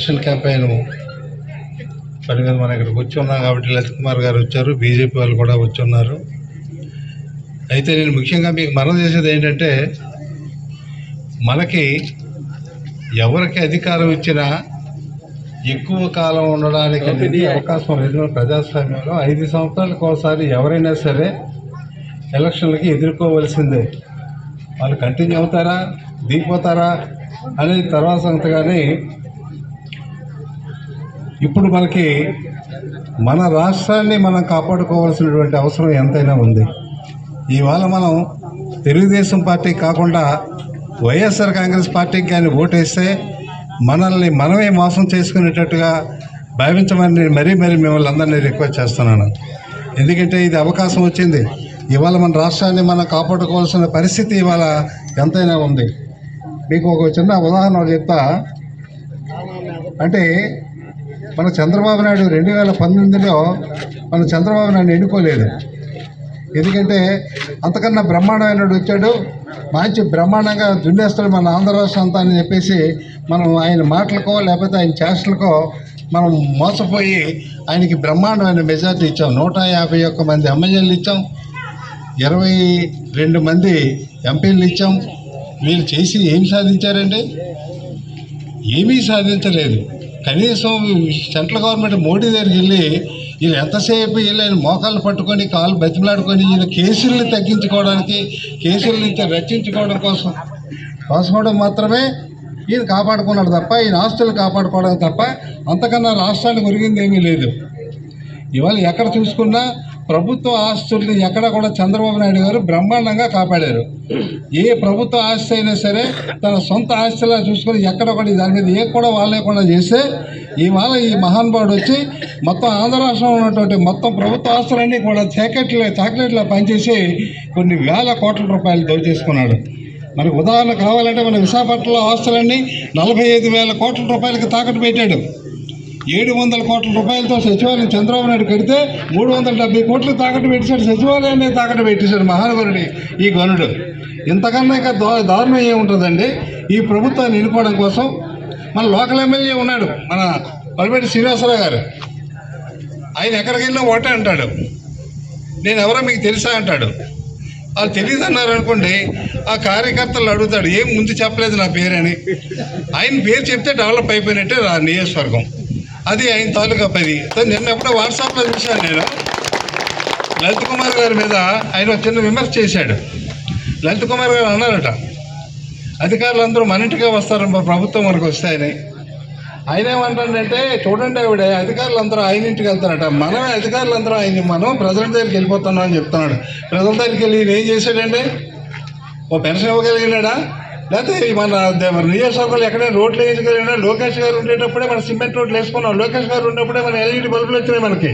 Election campaign పని మీద మనం ఇక్కడికి వచ్చి ఉన్నాం కాబట్టి లలిత్ కుమార్ గారు వచ్చారు బీజేపీ వాళ్ళు కూడా వచ్చి ఉన్నారు అయితే నేను ముఖ్యంగా మీకు మనం చేసేది ఏంటంటే మనకి ఎవరికి అధికారం ఇచ్చినా ఎక్కువ కాలం ఉండడానికి అవకాశం లేదు. ప్రజాస్వామ్యంలో ఐదు సంవత్సరాలకు ఒకసారి ఎవరైనా సరే ఎలక్షన్లకి ఎదుర్కోవలసిందే. వాళ్ళు కంటిన్యూ అవుతారా దిగిపోతారా అనేది తర్వాత సంగతి కానీ ఇప్పుడు మనకి మన రాష్ట్రాన్ని మనం కాపాడుకోవాల్సినటువంటి అవసరం ఎంతైనా ఉంది. ఇవాళ మనం తెలుగుదేశం పార్టీ కాకుండా వైఎస్ఆర్ కాంగ్రెస్ పార్టీకి కానీ ఓటేస్తే మనల్ని మనమే మోసం చేసుకునేటట్టుగా భావించమని మరీ మరీ మిమ్మల్ని అందరినీ రిక్వెస్ట్ చేస్తున్నాను. ఎందుకంటే ఇది అవకాశం వచ్చింది. ఇవాళ మన రాష్ట్రాన్ని మనం కాపాడుకోవాల్సిన పరిస్థితి ఇవాళ ఎంతైనా ఉంది. మీకు ఒక చిన్న ఉదాహరణ చెప్తా. అంటే మన చంద్రబాబు నాయుడు రెండు వేల పంతొమ్మిదిలో మన చంద్రబాబు నాయుడు ఎన్నుకోలేదు. ఎందుకంటే అంతకన్నా బ్రహ్మాండమైనడు వచ్చాడు. మంచి బ్రహ్మాండంగా దున్నేస్తాడు మన ఆంధ్ర రాష్ట్రం అంతా అని చెప్పేసి మనం ఆయన మాటలకో లేకపోతే ఆయన చేష్టలకో మనం మోసపోయి ఆయనకి బ్రహ్మాండమైన మెజార్టీ ఇచ్చాం. నూట యాభై ఒక్క మంది ఎమ్మెల్యేలు ఇచ్చాం. ఇరవై రెండు మంది ఎంపీలు ఇచ్చాం. వీళ్ళు చేసి ఏం సాధించారండి? ఏమీ సాధించలేదు. కనీసం సెంట్రల్ గవర్నమెంట్ మోడీ దగ్గరికి వెళ్ళి వీళ్ళు ఎంతసేపు వీళ్ళని మోకాళ్ళు పట్టుకొని కాళ్ళు బతిమలాడుకొని వీళ్ళ కేసుల్ని తగ్గించుకోవడానికి కేసుల నుంచి రక్షించుకోవడం కోసం కోసుకోవడం మాత్రమే ఈయన కాపాడుకున్నాడు తప్ప ఈయన ఆస్తులు కాపాడుకోవడం తప్ప అంతకన్నా రాష్ట్రానికి ఒరిగింది ఏమీ లేదు. ఇవాళ ఎక్కడ చూసుకున్నా ప్రభుత్వ ఆస్తుల్ని ఎక్కడ కూడా చంద్రబాబు నాయుడు గారు బ్రహ్మాండంగా కాపాడారు. ఏ ప్రభుత్వ ఆస్తి అయినా సరే తన సొంత ఆస్తిలా చూసుకొని ఎక్కడ కూడా దాని మీద ఏ కూడా వాళ్ళు చేస్తే ఇవాళ ఈ మహానుభావుడు వచ్చి మొత్తం ఆంధ్ర రాష్ట్రంలో ఉన్నటువంటి మొత్తం ప్రభుత్వ ఆస్తులన్నీ కూడా చాకెట్లు చాక్లెట్లా పనిచేసి కొన్ని వేల కోట్ల రూపాయలు దోచేసుకున్నాడు మనకు ఉదాహరణ కావాలంటే మన విశాఖపట్నంలో ఆస్తులన్నీ నలభై ఐదు వేల కోట్ల రూపాయలకి తాకట్టు పెట్టాడు. ఏడు వందల కోట్ల రూపాయలతో సచివాలయం చంద్రబాబు నాయుడు కడితే మూడు వందల డెబ్బై కోట్లు తాకట్టు పెట్టేశాడు. సచివాలయాన్ని తాకట్టు పెట్టేశాడు మహానగరుడి ఈ గనుడు. ఇంతకన్నా ఇంకా దా దారుణం ఏముంటుందండి? ఈ ప్రభుత్వాన్ని ఎన్నుకోవడం కోసం మన లోకల్ ఎమ్మెల్యే ఉన్నాడు మన పల్పేటి శ్రీనివాసరావు గారు. ఆయన ఎక్కడికి వెళ్ళినా ఒకటే అంటాడు. నేను ఎవరో మీకు తెలుసా అంటాడు. వాళ్ళు తెలియదు అన్నారు అనుకోండి ఆ కార్యకర్తలు అడుగుతాడు ఏం ముందు చెప్పలేదు నా పేరని? ఆయన పేరు చెప్తే డెవలప్ అయిపోయినట్టే రా నియోజకవర్గం. అది ఆయన తాలూకా పది. సో నిన్న ఎప్పుడో వాట్సాప్లో చూశాను నేను. లలిత్ కుమార్ గారి మీద ఆయన చిన్న విమర్శ చేశాడు. లలిత్ కుమార్ గారు అన్నారట అధికారులందరూ మన ఇంటికే వస్తారు ప్రభుత్వం వరకు వస్తాయని. ఆయన ఏమంటాడంటే చూడండి ఆవిడ అధికారులందరూ ఆయన ఇంటికి వెళ్తారట. మనమే అధికారులందరూ ఆయన మనం ప్రజల దగ్గరికి వెళ్ళిపోతున్నాం అని చెప్తున్నాడు. ప్రజల దగ్గరికి వెళ్ళి ఏం చేశాడండి? ఓ పెన్షన్ ఇవ్వగలిగినాడా లేకపోతే మన నియోజకవర్గాలు ఎక్కడైనా రోడ్లు వేయగలిగినా లోకేష్ గారు ఉండేటప్పుడే మన సిమెంట్ రోడ్లు వేసుకున్నాం. లోకేష్ గారు ఉన్నప్పుడే మన ఎల్ఈడి బల్బులు వచ్చినాయి మనకి.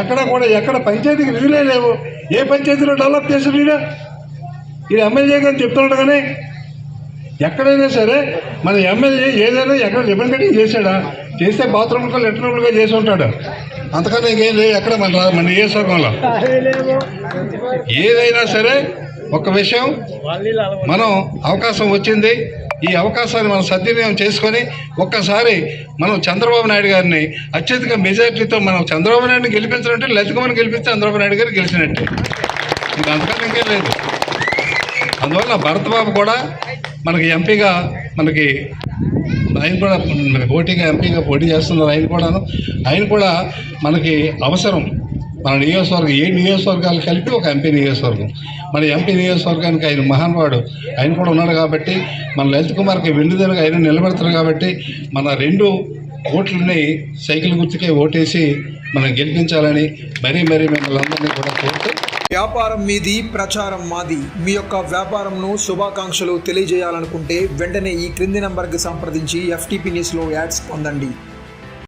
ఎక్కడ కూడా ఎక్కడ పంచాయతీకి నిధులే లేవు. ఏ పంచాయతీలో డెవలప్ చేశాడు ఈయన ఈయన ఎమ్మెల్యే గారు చెప్తున్నాడు కానీ ఎక్కడైనా సరే మన ఎమ్మెల్యే ఏదైనా ఎక్కడ రిబన్ కటింగ్ చేశాడా? చేస్తే బాత్రూమ్లో లెటర్లుగా చేసి ఉంటాడు. అంతకన్నా ఇంకేం లేదు. ఎక్కడ మన మన నియోజకవర్గంలో? ఏదైనా సరే ఒక విషయం మనం అవకాశం వచ్చింది. ఈ అవకాశాన్ని మనం సద్వినియోగం చేసుకొని ఒక్కసారి మనం చంద్రబాబు నాయుడు గారిని అత్యధిక మెజార్టీతో మనం చంద్రబాబు నాయుడిని గెలిపించాలంటే లలితకుమార్ని గెలిపిస్తే చంద్రబాబు నాయుడు గారు గెలిచినట్టే. ఇది అంతకన్నా ఇంకేం లేదు. అందువల్ల భరత్బాబు కూడా మనకి ఎంపీగా మనకి ఆయన కూడా పోటీగా ఎంపీగా పోటీ చేస్తున్నారు ఆయన కూడాను. ఆయన కూడా మనకి అవసరం. మన నియోజకవర్గం ఏ నియోజకవర్గాలు కలిపి ఒక ఎంపీ నియోజకవర్గం? మన ఎంపీ నియోజకవర్గానికి ఆయన మహాన్వాడు. ఆయన కూడా ఉన్నాడు కాబట్టి మన లలిత్ కుమార్కి వెండిదలుగా ఆయన నిలబెడతారు కాబట్టి మన రెండు ఓట్లని సైకిల్ గుర్తుకే ఓటేసి మనం గెలిపించాలని మరీ మరీ మిమ్మల్ని అందరినీ కూడా కోరుతూ వ్యాపారం మీది ప్రచారం మాది. మీ యొక్క వ్యాపారంను శుభాకాంక్షలు తెలియజేయాలనుకుంటే వెంటనే ఈ క్రింది నంబర్కి సంప్రదించి ఎఫ్టీపీ న్యూస్లో యాడ్స్ పొందండి.